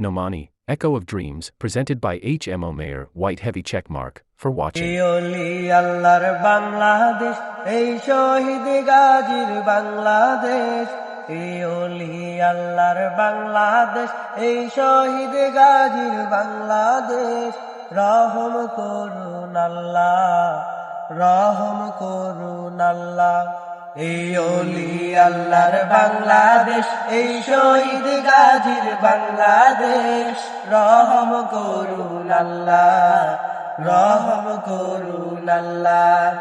Nomani, Echo of Dreams, presented by HMO Mayer, white heavy check mark, for watching. ইয়লি আল্লাহর বাংলাদেশ এই শহীদ গাজীর বাংলাদেশ ইয়লি আল্লাহর বাংলাদেশ এই শহীদ গাজীর বাংলাদেশ রহম করুন আল্লাহ রহম করুন আল্লাহ এই অলি আল্লাহর বাংলাদেশ, এই শহীদ গাজীর বাংলাদেশ। রহম করুন আল্লাহ, রহম করুন আল্লাহ।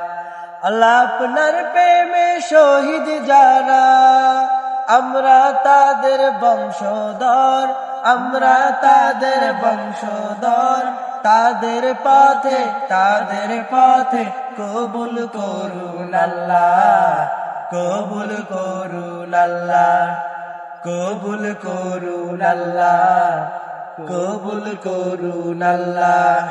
আল্লাহ আপনার প্রেমে শহীদ যারা আমরা তাদের বংশধর, আমরা তাদের বংশধর। তাদের পথে তাদের পথে কবুল করুন আল্লাহ, কবুল করুন আল্লাহ, কবুল করুন আল্লাহ, কবুল করুন আল্লাহ।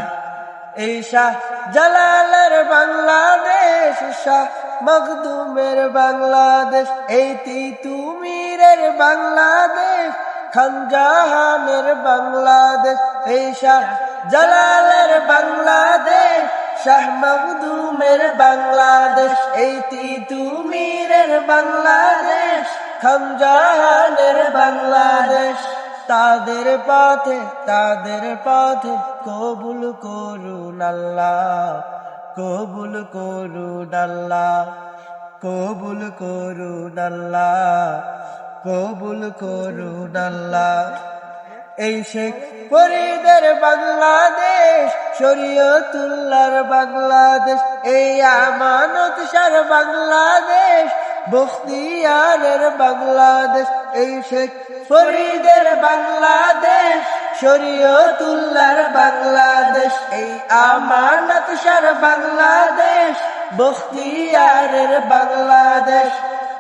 এই শাহ জালালের বাংলাদেশ শাহ মখদুমের বাংলাদেশ এই তিতুমিরের বাংলাদেশ, খানজাহানের বাংলাদেশ, এই শাহ জালালের বাংলাদেশ, শাহ মখদুমের বাংলাদেশ এই তিতুমিরের বাংলাদেশ, খানজাহানের বাংলাদেশ। তাদের পথে তাদের পথে কবুল করুন আল্লাহ। কবুল করুন আল্লাহ কবুল করুন আল্লাহ কবুল করুন আল্লাহ এই শেখ ফরিদের বাংলাদেশ শরীয়তুল্লার বাংলাদেশ, এই আমানত সার বাংলাদেশ, বখতিয়ারের বাংলাদেশ, এই শেখ ফরিদের বাংলাদেশ শরীয়তুল্লার বাংলাদেশ, এই আমানত সার বাংলাদেশ, বখতিয়ারের বাংলাদেশ।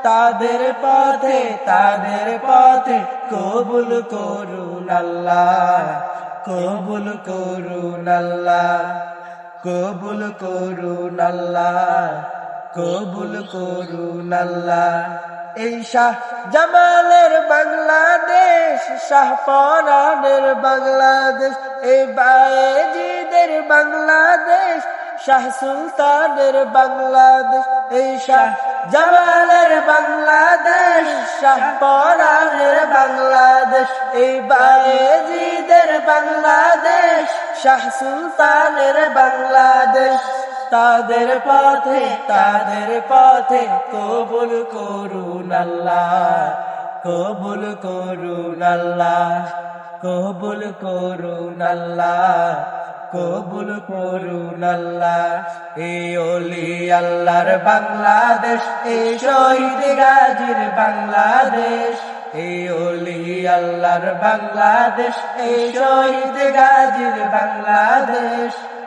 তাদের পথে তাদের পথে কবুল করুন আল্লাহ, কবুল করুন আল্লাহ, কবুল করুন আল্লাহ, কবুল করুন আল্লাহ। এই শাহ জামালের বাংলাদেশ শাহ পরানের বাংলাদেশ এই বায়েজিদের বাংলাদেশ, শাহ সুলতানের বাংলাদেশ এই শাহ জামালের বাংলাদেশ শাহ পরানের বাংলাদেশ এই বায়েজিদের বাংলাদেশ, শাহ সুলতানের বাংলাদেশ। তাদের পথে তাদের পথে কবুল করুন আল্লাহ, কবুল করুন আল্লাহ, কবুল করুন আল্লাহ, কবুল করুন আল্লাহ। এই আল্লাহর বাংলাদেশ এই শহীদ গাজীর বাংলাদেশ। এই অলি আল্লাহর বাংলাদেশ এই শহীদ গাজীর বাংলাদেশ।